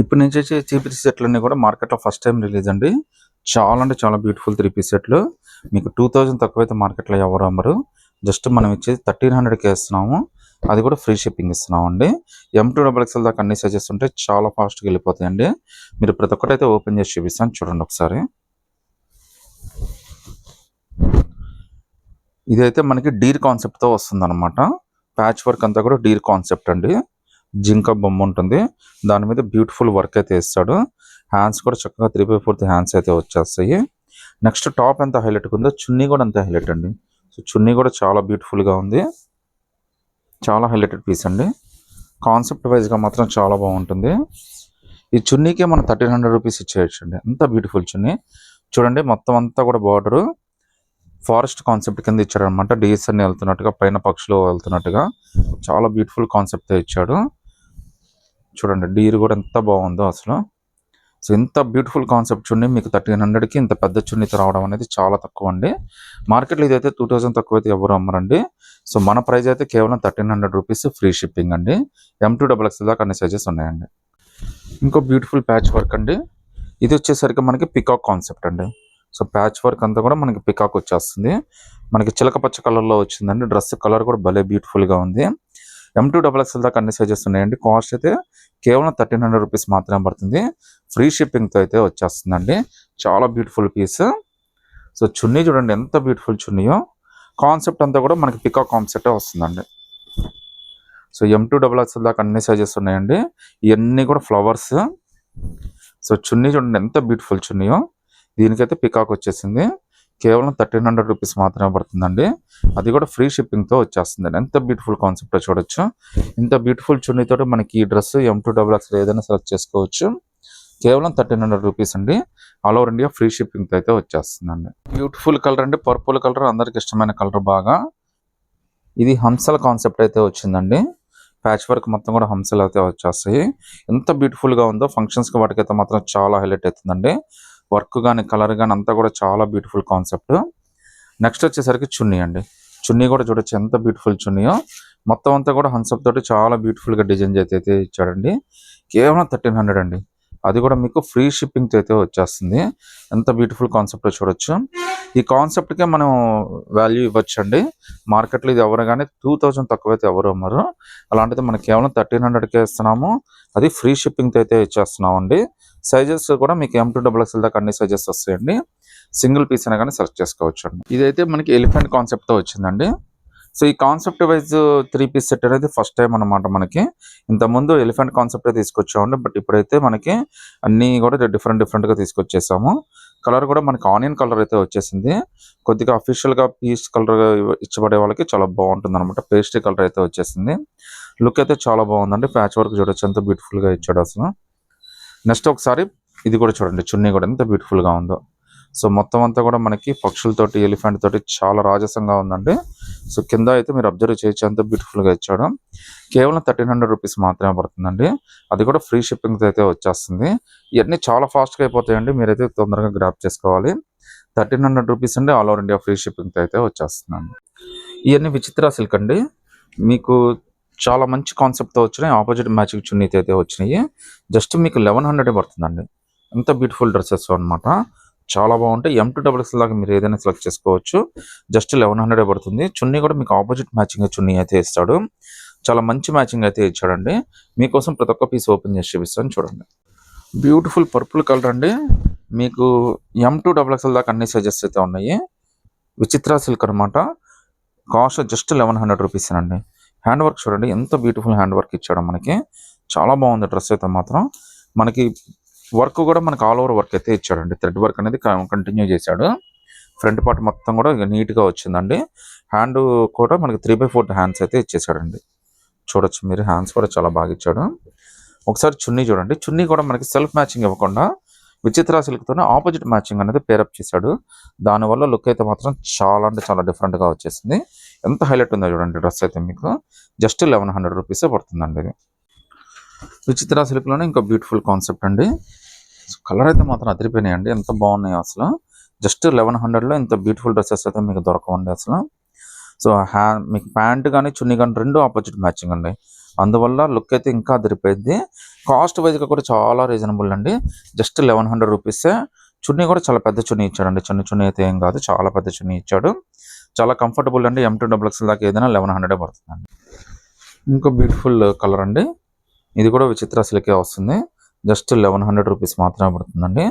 ఇప్పుడు నుంచి వచ్చి త్రీ పీస్ సెట్లన్నీ కూడా మార్కెట్లో ఫస్ట్ టైం రిలీజ్ అండి. చాలా అంటే చాలా బ్యూటిఫుల్ త్రీ పీస్ సెట్లు. మీకు టూ థౌజండ్ తక్కువైతే మార్కెట్లో ఎవరు అమ్మరు. జస్ట్ మనం ఇచ్చేది థర్టీన్ హండ్రెడ్కి ఇస్తున్నాము. అది కూడా ఫ్రీ షిప్పింగ్ ఇస్తున్నాం అండి ఎం టూ డబల్ ఎక్స్ఎల్ దాకా అన్ని సైజెస్ ఉంటే చాలా ఫాస్ట్గా వెళ్ళిపోతాయండి. మీరు ప్రతి ఒక్కటి అయితే ఓపెన్ చేసి చూపిస్తాను. చూడండి ఒకసారి. ఇదైతే మనకి డీర్ కాన్సెప్ట్తో వస్తుంది అనమాట ప్యాచ్ వర్క్ అంతా కూడా డీర్ కాన్సెప్ట్ అండి. జింక బొమ్మ ఉంటుంది. దాని మీద బ్యూటిఫుల్ వర్క్ అయితే ఇస్తాడు హ్యాండ్స్ కూడా చక్కగా త్రీ బై ఫోర్త్ హ్యాండ్స్ అయితే వచ్చేస్తాయి. నెక్స్ట్ టాప్ ఎంత హైలైట్ ఉందో చున్నీ కూడా అంతే హైలైట్ అండి. సో చున్నీ కూడా చాలా బ్యూటిఫుల్గా ఉంది. చాలా హైలైటెడ్ పీస్ అండి. కాన్సెప్ట్ వైజ్గా మాత్రం చాలా బాగుంటుంది. ఈ చున్నీకే మనం థర్టీన్ హండ్రెడ్ రూపీస్ ఇచ్చేయచ్చు అండి అంత బ్యూటిఫుల్ చున్నీ. చూడండి మొత్తం అంతా కూడా బార్డరు ఫారెస్ట్ కాన్సెప్ట్ కింద ఇచ్చాడు అనమాట డిఎస్ఎన్ వెళ్తున్నట్టుగా పైన పక్షులు వెళ్తున్నట్టుగా. చాలా బ్యూటిఫుల్ కాన్సెప్ట్ ఇచ్చాడు. చూడండి డీర్ కూడా ఎంత బాగుందో అసలు. సో ఇంత బ్యూటిఫుల్ కాన్సెప్ట్ చున్నీ మీకు థర్టీన్ హండ్రెడ్కి ఇంత పెద్ద చున్నీతో రావడం అనేది చాలా తక్కువ అండి. మార్కెట్లో ఇదైతే టూ థౌసండ్ తక్కువ అయితే ఎవరు అమ్మరండి. సో మన ప్రైస్ అయితే కేవలం thirteen hundred rupees free shipping అండి. ఎం టూ డబల్ ఎక్స్ దాకా అన్ని సైజెస్ ఉన్నాయండి. ఇంకో బ్యూటిఫుల్ ప్యాచ్ వర్క్ అండి. ఇది వచ్చేసరికి మనకి పికాక్ కాన్సెప్ట్ అండి. సో ప్యాచ్ వర్క్ అంతా కూడా మనకి పికాక్ వచ్చేస్తుంది. మనకి చిలక పచ్చ కలర్లో వచ్చిందండి. డ్రెస్ కలర్ కూడా భలే బ్యూటిఫుల్గా ఉంది. ఎం టూ డబల్ ఎక్స్ఎల్ దాకా అన్ని సైజెస్ ఉన్నాయండి. కాస్ట్ అయితే కేవలం థర్టీన్ హండ్రెడ్ రూపీస్ మాత్రమే పడుతుంది. ఫ్రీ షిప్పింగ్తో అయితే వచ్చేస్తుందండి. చాలా బ్యూటిఫుల్ పీస్ సో చున్నీ చూడండి ఎంత బ్యూటిఫుల్ చున్నీయో. కాన్సెప్ట్ అంతా కూడా మనకి పికాక్ కాన్సెప్టే వస్తుందండి. So M to double XL దాకా అన్ని సైజెస్ ఉన్నాయండి. ఇవన్నీ కూడా ఫ్లవర్స్ సో చున్నీ చూడండి ఎంత బ్యూటిఫుల్ చున్నీయో. దీనికైతే పికాక్ వచ్చేసింది. కేవలం థర్టీన్ హండ్రెడ్ రూపీస్ మాత్రమే పడుతుందండి. అది కూడా ఫ్రీ షిప్పింగ్తో వచ్చేస్తుంది ఎంత బ్యూటిఫుల్ కాన్సెప్ట్ చూడొచ్చు. ఇంత బ్యూటిఫుల్ చున్నీతో మనకి ఈ dress M to double X ఏదైనా సెలెక్ట్ చేసుకోవచ్చు. కేవలం థర్టీన్ హండ్రెడ్ రూపీస్ అండి. ఆల్ ఓవర్ ఇండియా ఫ్రీ షిప్పింగ్తో అయితే వచ్చేస్తుందండి. బ్యూటిఫుల్ కలర్ అండి. పర్పుల్ కలర్ అందరికి ఇష్టమైన కలర్ బాగా. ఇది హంసల కాన్సెప్ట్ అయితే వచ్చిందండి. ప్యాచ్ వర్క్ మొత్తం కూడా హంసలు అయితే వచ్చేస్తాయి. ఎంత బ్యూటిఫుల్గా ఉందో ఫంక్షన్స్కి వాటికైతే మాత్రం చాలా హైలైట్ అవుతుందండి. వర్క్ కానీ కలర్ కానీ అంతా కూడా చాలా బ్యూటిఫుల్ కాన్సెప్ట్. నెక్స్ట్ వచ్చేసరికి చున్నీ అండి. చున్నీ కూడా చూడొచ్చు ఎంత బ్యూటిఫుల్ చున్నీయో. మొత్తం అంతా కూడా హన్సప్ తోటి చాలా బ్యూటిఫుల్గా డిజైన్ చేతి అయితే ఇచ్చాడండి. కేవలం థర్టీన్ హండ్రెడ్ అండి. అది కూడా మీకు ఫ్రీ షిప్పింగ్తో అయితే వచ్చేస్తుంది. ఎంత బ్యూటిఫుల్ కాన్సెప్ట్ చూడొచ్చు. ఈ కాన్సెప్ట్కే మనం వాల్యూ ఇవ్వచ్చు అండి మార్కెట్లో ఇది ఎవరు కానీ టూ థౌజండ్ తక్కువ అయితే ఎవరు అమ్మరు. అలాంటిది మనం కేవలం థర్టీన్ హండ్రెడ్కే ఇస్తున్నాము. అది ఫ్రీ షిప్పింగ్తో అయితే ఇచ్చేస్తున్నాం అండి సైజెస్ కూడా మీకు ఎం టూ డబుల్ ఎక్స్ఎల్ దాకా అన్ని సైజెస్ వస్తాయండి. సింగిల్ పీస్ అయినా కానీ సెలెక్ట్ చేసుకోవచ్చు అండి ఇదైతే మనకి ఎలిఫెంట్ కాన్సెప్ట్తో వచ్చిందండి. సో ఈ concept wise three piece set అనేది ఫస్ట్ టైం అనమాట మనకి. ఇంతకుముందు ఎలిఫెంట్ కాన్సెప్ట్ తీసుకొచ్చామండి. బట్ ఇప్పుడైతే మనకి అన్నీ కూడా డిఫరెంట్ డిఫరెంట్గా తీసుకొచ్చేసాము. కలర్ కూడా మనకి ఆనియన్ కలర్ అయితే వచ్చేసింది. కొద్దిగా అఫీషియల్గా పీస్ కలర్ ఇచ్చబడే వాళ్ళకి చాలా బాగుంటుంది అనమాట పేస్ట్రీ కలర్ అయితే వచ్చేసింది. లుక్ అయితే చాలా బాగుందండి. ప్యాచ్ వర్క్ చూడొచ్చు. ఎంత బ్యూటిఫుల్గా ఇచ్చాడు అసలు. నెక్స్ట్ ఒకసారి ఇది కూడా చూడండి. చున్నీ కూడా ఎంత బ్యూటిఫుల్గా ఉందో. సో మొత్తం అంతా కూడా మనకి పక్షులతోటి ఎలిఫెంట్ తోటి చాలా రాజసంగా ఉందండి. సో కింద అయితే మీరు అబ్జర్వ్ చేయొచ్చు. ఎంత బ్యూటిఫుల్గా ఇచ్చాడు. కేవలం థర్టీన్ హండ్రెడ్ రూపీస్ మాత్రమే పడుతుందండి. అది కూడా ఫ్రీ షిప్పింగ్తో అయితే వచ్చేస్తుంది. ఇవన్నీ చాలా ఫాస్ట్గా అయిపోతాయండి. మీరైతే తొందరగా గ్రాప్ చేసుకోవాలి. థర్టీన్ హండ్రెడ్ రూపీస్ అండి ఆల్ ఓవర్ ఇండియా ఫ్రీ షిప్పింగ్తో అయితే వచ్చేస్తుందండి. ఇవన్నీ విచిత్ర సిల్క్ అండి. మీకు చాలా మంచి కాన్సెప్ట్తో వచ్చినాయి. ఆపోజిట్ మ్యాచింగ్ చున్నీతో అయితే వచ్చినాయి. జస్ట్ మీకు లెవెన్ హండ్రెడ్ పడుతుందండి. ఎంత బ్యూటిఫుల్ డ్రెస్సెస్ అనమాట చాలా బాగుంటాయి ఎం టూ డబుల్ ఎక్స్ లాగా మీరు ఏదైనా సెలెక్ట్ చేసుకోవచ్చు. జస్ట్ లెవెన్ హండ్రెడ్ పడుతుంది. చున్నీ కూడా మీకు ఆపోజిట్ మ్యాచింగ్ చున్నీ అయితే ఇస్తాడు. చాలా మంచి మ్యాచింగ్ అయితే ఇచ్చాడండి. మీకోసం ప్రతి ఒక్క పీస్ ఓపెన్ చేసి చూపిస్తాను. చూడండి. బ్యూటిఫుల్ పర్పుల్ కలర్ అండి. మీకు ఎం టూ డబుల్ ఎక్స్ఎల్ దాకా అన్ని సైజెస్ అయితే ఉన్నాయి. విచిత్ర సిల్క్ అనమాట cost just eleven hundred rupees అండి. హ్యాండ్ వర్క్ చూడండి. ఎంత బ్యూటిఫుల్ హ్యాండ్ వర్క్ ఇచ్చాడు మనకి. చాలా బాగుంది డ్రెస్ అయితే మాత్రం. మనకి వర్క్ కూడా మనకి ఆల్ ఓవర్ వర్క్ అయితే ఇచ్చాడండి. థ్రెడ్ వర్క్ అనేది కంటిన్యూ చేశాడు. ఫ్రంట్ పార్ట్ మొత్తం కూడా నీట్గా వచ్చిందండి. హ్యాండ్ కూడా మనకి త్రీ బై ఫోర్ హ్యాండ్స్ అయితే ఇచ్చేసాడండి చూడొచ్చు మీరు హ్యాండ్స్ కూడా చాలా బాగా ఇచ్చాడు. ఒకసారి చున్నీ చూడండి. చున్నీ కూడా మనకి సెల్ఫ్ మ్యాచింగ్ ఇవ్వకుండా విచిత్ర సిల్క్తోనే ఆపోజిట్ మ్యాచింగ్ అనేది పేరప్ చేశాడు. దానివల్ల లుక్ అయితే మాత్రం చాలా అంటే చాలా డిఫరెంట్గా వచ్చేసింది. ఎంత హైలైట్ ఉందో చూడండి డ్రెస్ అయితే మీకు. జస్ట్ లెవెన్ హండ్రెడ్ రూపీసే పడుతుందండి ఇది. విచిత్ర సిల్క్లోనే ఇంకో బ్యూటిఫుల్ కాన్సెప్ట్ అండి. కలర్ అయితే మాత్రం అదిరిపోయినాయండి ఎంత బాగున్నాయి అసలు. జస్ట్ లెవెన్ హండ్రెడ్లో ఇంత బ్యూటిఫుల్ డ్రెస్సెస్ అయితే మీకు దొరకవండి అసలు. సో హ్యా మీకు ప్యాంట్ కానీ చున్నీ కానీ రెండు ఆపోజిట్ మ్యాచింగ్ అండి. అందువల్ల లుక్ అయితే ఇంకా అదిరిపోయింది. కాస్ట్ వైజ్గా కూడా చాలా రీజనబుల్ అండి. జస్ట్ లెవెన్ హండ్రెడ్ రూపీసే చున్నీ కూడా చాలా పెద్ద చున్నీ ఇచ్చాడండి. చిన్న చున్నీ అయితే ఏం కాదు. చాలా పెద్ద చున్నీ ఇచ్చాడు. చాలా కంఫర్టబుల్ అండి. ఎం టూ డబుల్ ఎక్స్ఎల్ దాకా ఏదైనా లెవెన్ హండ్రెడే పడుతుందండి. ఇంకో బ్యూటిఫుల్ కలర్ అండి. ఇది కూడా విచిత్ర సిల్కే వస్తుంది. జస్ట్ లెవెన్ హండ్రెడ్ రూపీస్ మాత్రమే పడుతుందండి.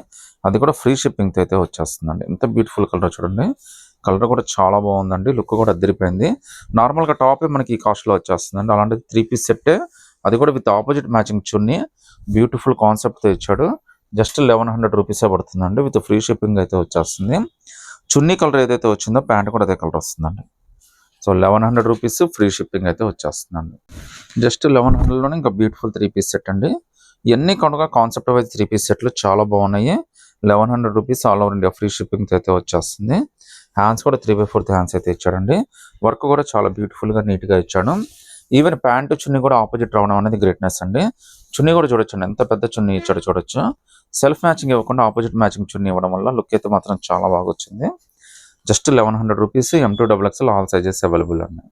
అది కూడా ఫ్రీ షిప్పింగ్తో అయితే వచ్చేస్తుందండి. ఎంత బ్యూటిఫుల్ కలర్ చూడండి. కలర్ కూడా చాలా బాగుందండి. లుక్ కూడా అద్దరిపోయింది నార్మల్గా టాపే మనకి ఈ కాస్ట్లో వచ్చేస్తుందండి. అలాంటిది త్రీ పీస్ సెట్టే. అది కూడా with opposite matching chunni. Beautiful కాన్సెప్ట్తో ఇచ్చాడు. జస్ట్ లెవెన్ హండ్రెడ్ రూపీసే పడుతుందండి. విత్ ఫ్రీ షిప్పింగ్ అయితే వచ్చేస్తుంది. చున్నీ కలర్ ఏదైతే వచ్చిందో ప్యాంట్ కూడా అదే కలర్ వస్తుందండి. So eleven hundred rupees free shipping అయితే వచ్చేస్తుందండి. జస్ట్ లెవెన్ హండ్రెడ్లోనే ఇంకా బ్యూటిఫుల్ త్రీ పీస్ సెట్ అండి. ఇవన్నీ కనుక కాన్సెప్ట్ వైజ్ త్రీ పీస్ సెట్లు చాలా బాగున్నాయి. Eleven hundred rupees all over India free షిప్పింగ్తో అయితే వచ్చేస్తుంది. హ్యాండ్స్ కూడా త్రీ బై ఫోర్త్ హ్యాండ్స్ అయితే ఇచ్చాడండి. వర్క్ కూడా చాలా బ్యూటిఫుల్గా నీట్గా ఇచ్చాడు. ఈవెన్ ప్యాంటు చున్నీ కూడా ఆపోజిట్ రావడం అనేది గ్రేట్నెస్ అండి. చున్నీ కూడా చూడొచ్చండి. ఎంత పెద్ద చున్నీ ఇచ్చాడు చూడొచ్చు. సెల్ఫ్ మ్యాచింగ్ ఇవ్వకుండా ఆపోజిట్ మ్యాచింగ్ చున్నీ ఇవ్వడం వల్ల లుక్ అయితే మాత్రం చాలా బాగా వచ్చింది. Just eleven hundred rupees M to double XL all sizes available ఉన్నాయి